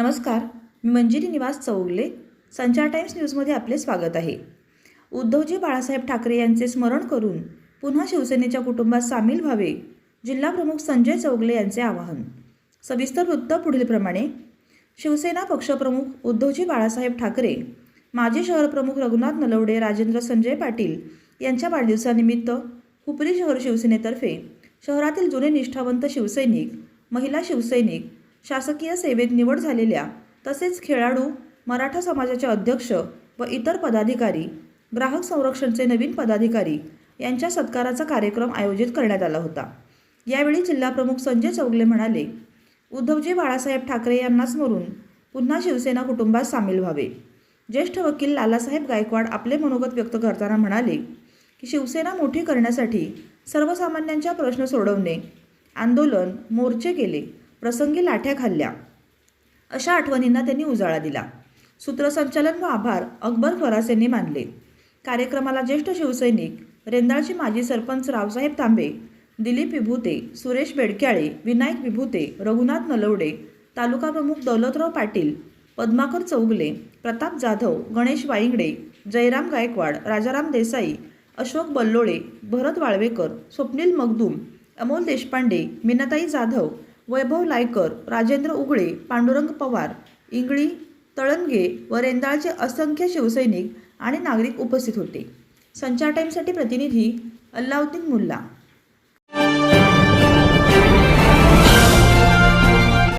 नमस्कार मी मंजिरी निवास चौगले संचार टाइम्स न्यूजमध्ये आपले स्वागत आहे. उद्धवजी बाळासाहेब ठाकरे यांचे स्मरण करून पुन्हा शिवसेनेच्या कुटुंबात सामील व्हावे जिल्हाप्रमुख संजय चौगले यांचे आवाहन. सविस्तर वृत्त पुढीलप्रमाणे शिवसेना पक्षप्रमुख उद्धवजी बाळासाहेब ठाकरे माजी शहरप्रमुख रघुनाथ नलवडे राजेंद्र संजय पाटील यांच्या वाढदिवसानिमित्त हुपरी शहर शिवसेनेतर्फे शहरातील जुने निष्ठावंत शिवसैनिक महिला शिवसैनिक शासकीय सेवेत निवड झालेल्या तसेच खेळाडू मराठा समाजाचे अध्यक्ष व इतर पदाधिकारी ग्राहक संरक्षणचे नवीन पदाधिकारी यांच्या सत्काराचा कार्यक्रम आयोजित करण्यात आला होता. यावेळी जिल्हाप्रमुख संजय चौगले म्हणाले उद्धवजी बाळासाहेब ठाकरे यांना स्मरून पुन्हा शिवसेना कुटुंबात सामील व्हावे. ज्येष्ठ वकील लालासाहेब गायकवाड आपले मनोगत व्यक्त करताना म्हणाले की शिवसेना मोठी करण्यासाठी सर्वसामान्यांच्या प्रश्न सोडवणे आंदोलन मोर्चे केले प्रसंगी लाठ्या खाल्ल्या. अशा आठवणींना त्यांनी उजाळा दिला. सूत्रसंचालन व आभार अकबर फरास यांनी मानले. कार्यक्रमाला ज्येष्ठ शिवसैनिक रेंदाळचे माजी सरपंच रावसाहेब तांबे दिलीप विभूते सुरेश बेडक्याळे विनायक विभूते रघुनाथ नलवडे तालुका प्रमुख दौलतराव पाटील पद्माकर चौगले प्रताप जाधव गणेश वाईंगडे जयराम गायकवाड राजाराम देसाई अशोक बल्लोळे भरत वाळवेकर स्वप्नील मगदूम अमोल देशपांडे मीनाताई जाधव वैभव लायकर राजेंद्र उगळे पांडुरंग पवार इंगळी तळंगे व रेंदाळचे असंख्य शिवसैनिक आणि नागरिक उपस्थित होते. संचार टाईमसाठी प्रतिनिधी अल्लाउद्दीन मुल्ला.